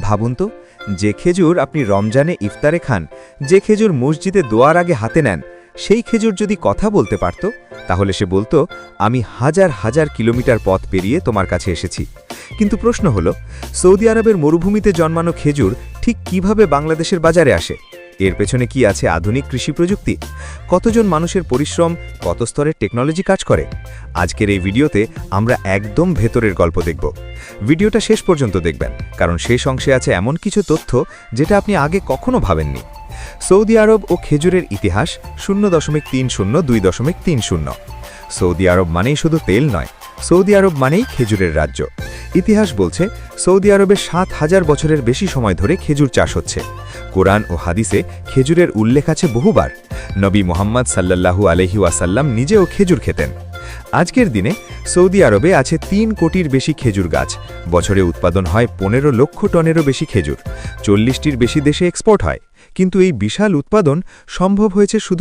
ভাবুন তো, যে খেজুর আপনি রমজানে ইফতারে খান, যে খেজুর মসজিদে দোয়ার আগে হাতে নেন, সেই খেজুর যদি কথা বলতে পারত, তাহলে সে বলতো, আমি হাজার হাজার কিলোমিটার পথ পেরিয়ে তোমার কাছে এসেছি। কিন্তু প্রশ্ন হলো, সৌদি আরবের মরুভূমিতে জন্মানো খেজুর ঠিক কীভাবে বাংলাদেশের বাজারে আসে? এর পেছনে কি আছে আধুনিক কৃষি প্রযুক্তি? কতজন মানুষের পরিশ্রম? কত স্তরের টেকনোলজি কাজ করে? আজকের এই ভিডিওতে আমরা একদম ভেতরের গল্প দেখব। ভিডিওটা শেষ পর্যন্ত দেখবেন, কারণ শেষ অংশে আছে এমন কিছু তথ্য যেটা আপনি আগে কখনো ভাবেননি। সৌদি আরব ও খেজুরের ইতিহাস শূন্য দশমিক তিন শূন্য দুই দশমিক তিন শূন্য। সৌদি আরব মানেই শুধু তেল নয় সৌদি আরব মানেই খেজুরের রাজ্য। ইতিহাস বলছে, সৌদি আরবে সাত হাজার বছরের বেশি সময় ধরে খেজুর চাষ হচ্ছে। কোরআন ও হাদিসে খেজুরের উল্লেখ আছে বহুবার। নবী মোহাম্মদ সাল্লাল্লাহু আলহি ওয়াসাল্লাম নিজেও খেজুর খেতেন। আজকের দিনে সৌদি আরবে আছে তিন কোটির বেশি খেজুর গাছ। বছরে উৎপাদন হয় পনেরো লক্ষ টনেরও বেশি খেজুর। চল্লিশটির বেশি দেশে এক্সপোর্ট হয়। কিন্তু এই বিশাল উৎপাদন সম্ভব হয়েছে শুধু